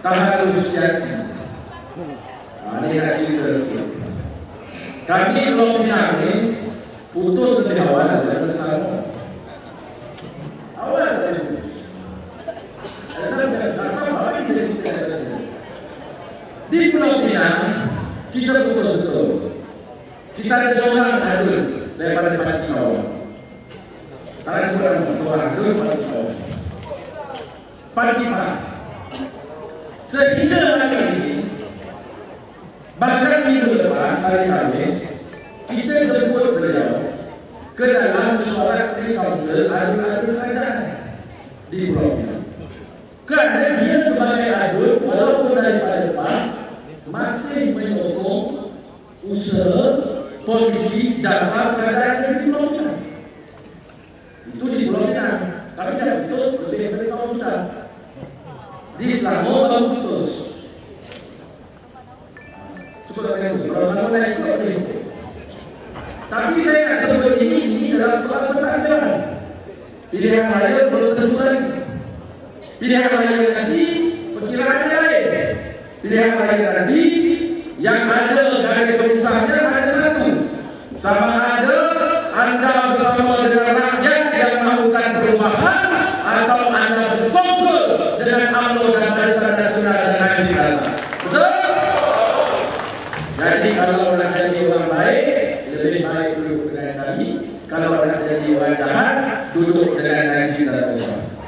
taharus siasi. Ha, ini nak cerita sikit. Kami Pulau Pinang ni putus lebih awal daripada Selangor. Awal dari putus. Di Pulau Pinang kita putus betul. Kita ada seorang ada daripada Parti Kawan. Tak ada seorang seorang ada Parti Kawan. Parti Pas. Sehingga hari ini Bahkan minggu lepas, hari Khamis, kita jemput beliau ke dalam suara di kawasan adu-adu kerajaan di Pulau Pinang. Kerana dia sebagai adun, walaupun daripada lepas, masih menyokong usaha polisi dasar kerajaan di Pulau Pinang. Itu di Pulau Pinang. Kami dah putus, lebih daripada tahun sudah. This lah, semua baru putus. Cukup dengan itu. Kalau sama saya ikut, boleh. Tapi saya nak sebut ini, ini dalam soal pertanyaan. Pilihan raya belum tentu lagi. Pilihan raya nanti, perkiraan lain. Pilihan raya nanti, yang ada garis besarnya ada satu. Sama ada anda bersama dengan rakyat yang melakukan perubahan atau bergabung dengan Barisan Nasional dan Haji Dalam. Betul? Jadi kalau nak jadi orang baik, lebih baik duduk dengan kami. Kalau nak jadi orang jahat, duduk dengan Najib Razak.